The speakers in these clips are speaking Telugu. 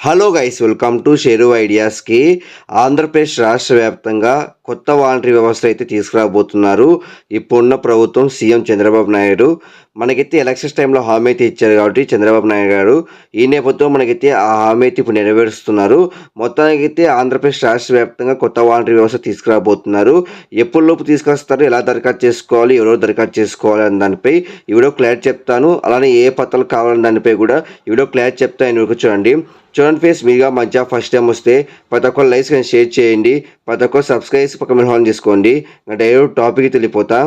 Hello guys welcome to share ఐడియాస్కి Andhra Pradesh రాష్ట్ర వ్యాప్తంగా కొత్త వాలంటరీ వ్యవస్థ అయితే తీసుకురాబోతున్నారు. ఇప్పుడున్న ప్రభుత్వం సీఎం చంద్రబాబు నాయుడు. మనకైతే ఎలక్షన్స్ టైంలో హామీ అయితే ఇచ్చారు కాబట్టి చంద్రబాబు నాయుడు గారు. ఈ నేపథ్యంలో మనకైతే ఆ హామీ అయితే ఇప్పుడు నెరవేరుస్తున్నారు. మొత్తానికైతే ఆంధ్రప్రదేశ్ రాష్ట్ర వ్యాప్తంగా కొత్త వాలంటరీ వ్యవస్థ తీసుకురాబోతున్నారు. ఎప్పటిలోపు తీసుకొస్తారు? ఎలా దరఖాస్తు చేసుకోవాలి? ఎవరో దరఖాస్తు చేసుకోవాలి అనే దానిపై ఈ వీడియో క్లారిటీ చెప్తాను. అలానే ఏ పత్రాలు కావాలని దానిపై కూడా ఈ వీడియో క్లారిటీ చెప్తాను. వరకు చూడండి. చూడండి ఫేస్ మీగా మధ్య ఫస్ట్ టైం వస్తే ప్రతి ఒక్కరు లైక్స్ కానీ షేర్ చేయండి. ప్రతి ఒక్కరు సబ్స్క్రైబ్ పక్క పక్కన హాన్ చేసుకోండి. డైరెక్ట్ టాపిక్ తెలియపోతా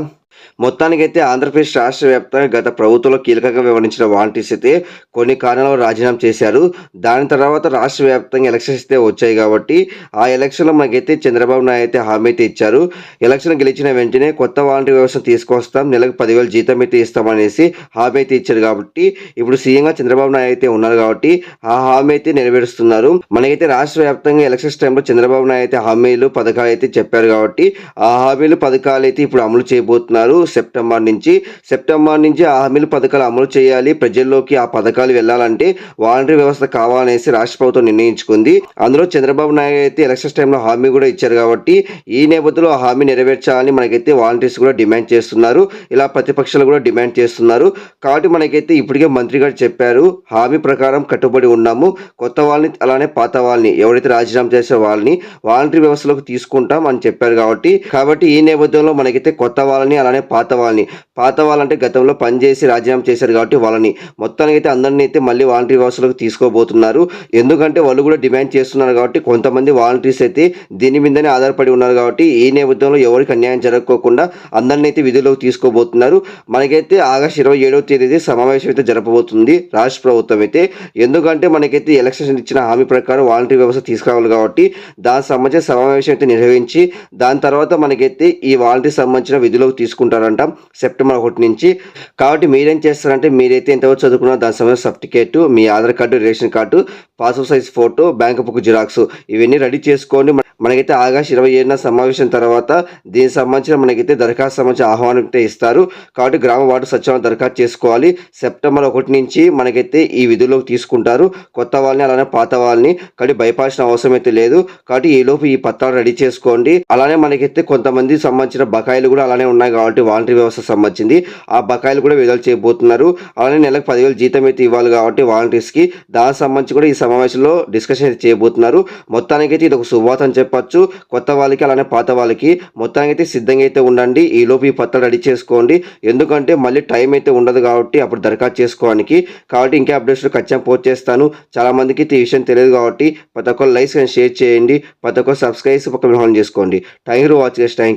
మొత్తానికైతే ఆంధ్రప్రదేశ్ రాష్ట్ర వ్యాప్తంగా గత ప్రభుత్వంలో కీలకంగా వ్యవహరించిన వాలంటీర్స్ అయితే కొన్ని కారణాలు రాజీనామా చేశారు. దాని తర్వాత రాష్ట్ర వ్యాప్తంగా ఎలక్షన్స్ అయితే వచ్చాయి కాబట్టి ఆ ఎలక్షన్లో మనకైతే చంద్రబాబు నాయుడు అయితే హామీ అయితే ఇచ్చారు. ఎలక్షన్ గెలిచిన వెంటనే కొత్త వాలంటీర్ వ్యవస్థ తీసుకొస్తాం నెలకు పదివేలు జీతం అయితే ఇస్తామనేసి హామీ అయితే ఇచ్చారు కాబట్టి ఇప్పుడు సీఎంగా చంద్రబాబు నాయుడు అయితే ఉన్నారు కాబట్టి ఆ హామీ అయితే నెరవేరుస్తున్నారు. మనకైతే రాష్ట్ర వ్యాప్తంగా ఎలక్షన్స్ టైంలో చంద్రబాబు నాయుడు అయితే హామీలు పథకాలు అయితే చెప్పారు కాబట్టి ఆ హామీలు పథకాలు అయితే ఇప్పుడు అమలు చేయబోతున్నారు. సెప్టెంబర్ నుంచి సెప్టెంబర్ నుంచి ఆ హామీలు పథకాలు అమలు చేయాలి. ప్రజల్లోకి ఆ పథకాలు వెళ్ళాలంటే వాలంటరీ వ్యవస్థ కావాలనేసి రాష్ట్ర ప్రభుత్వం నిర్ణయించుకుంది. అందులో చంద్రబాబు నాయుడు అయితే ఎలక్షన్స్ టైంలో హామీ కూడా ఇచ్చారు కాబట్టి ఈ నేపథ్యంలో ఆ హామీ నెరవేర్చాలని మనకైతే వాలంటీర్స్ కూడా డిమాండ్ చేస్తున్నారు. ఇలా ప్రతిపక్షాలు కూడా డిమాండ్ చేస్తున్నారు. కాబట్టి మనకైతే ఇప్పటికే మంత్రి గారు చెప్పారు హామీ ప్రకారం కట్టుబడి ఉన్నాము. కొత్త వాళ్ళని అలానే పాత వాళ్ళని ఎవరైతే రాజీనామా చేసే వాళ్ళని వాలంటరీ వ్యవస్థలోకి తీసుకుంటాం అని చెప్పారు కాబట్టి కాబట్టి ఈ నేపథ్యంలో మనకైతే కొత్త వాళ్ళని అలానే పాత వాళ్ళని. పాత వాళ్ళంటే గతంలో పనిచేసి రాజీనామా చేశారు కాబట్టి వాళ్ళని. మొత్తానికి అయితే అందరినీ అయితే మళ్ళీ వాలంటరీ వ్యవస్థలకు తీసుకోబోతున్నారు. ఎందుకంటే వాళ్ళు కూడా డిమాండ్ చేస్తున్నారు కాబట్టి కొంతమంది వాలంటీర్స్ అయితే దీని మీదనే ఆధారపడి ఉన్నారు కాబట్టి ఈ నేపథ్యంలో ఎవరికి అన్యాయం జరగకోకుండా అందరినీ అయితే విధుల్లోకి తీసుకోబోతున్నారు. మనకైతే ఆగస్టు ఇరవై ఏడవ తేదీ సమావేశం అయితే జరపబోతుంది రాష్ట్ర ప్రభుత్వం అయితే. ఎందుకంటే మనకైతే ఎలక్షన్ ఇచ్చిన హామీ ప్రకారం వాలంటీర్ వ్యవస్థ తీసుకురావాలి కాబట్టి దానికి సంబంధించిన సమావేశం అయితే నిర్వహించి దాని తర్వాత మనకైతే ఈ వాలంటీర్ సంబంధించిన విధులకు తీసుకుంటారంట సెప్టెంబర్ ఒకటి నుంచి. కాబట్టి మీరేం చేస్తారంటే మీరైతే ఎంతవరకు చదువుకున్నారో దాని సంబంధించిన సర్టిఫికేట్ మీ Aadhaar card ration card passport size photo bank book xerox. ఇవన్నీ రెడీ చేసుకోండి. మనకైతే ఆగస్ట్ ఇరవై ఏడున సమావేశం తర్వాత దీనికి సంబంధించిన మనకైతే దరఖాస్తు సంబంధించిన ఆహ్వానం అయితే ఇస్తారు. కాబట్టి గ్రామ వార్డు సచివాలయం దరఖాస్తు చేసుకోవాలి. సెప్టెంబర్ ఒకటి నుంచి మనకైతే ఈ విధుల్లోకి తీసుకుంటారు. కొత్త వాళ్ళని అలానే పాత వాళ్ళని కాబట్టి భయపాల్సిన అవసరం అయితే లేదు. కాబట్టి ఈలోపు లోపు ఈ పత్రాలు రెడీ చేసుకోండి. అలానే మనకైతే కొంతమంది సంబంధించిన బకాయిలు కూడా అలానే ఉన్నాయి కాబట్టి వాలంటరీ వ్యవస్థ సంబంధించింది. ఆ బకాయిలు కూడా విడుదల చేయబోతున్నారు. అలానే నెలకు పదివేలు జీతం అయితే ఇవ్వాలి కాబట్టి వాలంటీర్స్కి. దానికి సంబంధించి కూడా ఈ సమావేశంలో డిస్కషన్ అయితే చేయబోతున్నారు. మొత్తానికైతే ఇది ఒక శుభవార్త అని చెప్పొచ్చు. కొత్త వాళ్ళకి అలానే పాత వాళ్ళకి మొత్తానికైతే సిద్ధంగా అయితే ఉండండి. ఈ లోపు ఈ పత్రాలు రెడీ చేసుకోండి. ఎందుకంటే మళ్ళీ టైం అయితే ఉండదు కాబట్టి అప్పుడు దరఖాస్తు చేసుకోవడానికి. కాబట్టి ఇంకా అప్డేట్స్ ఖచ్చితంగా పోస్ట్ చేస్తాను. చాలా మందికి అయితే ఈ విషయం తెలియదు కాబట్టి ప్రతి ఒక్కరు లైక్స్ అండ్ షేర్ చేయండి. ప్రతి ఒక్కరు సబ్స్క్రైబ్ పక్కన ఆన్ చేసుకోండి. Thank you watch thank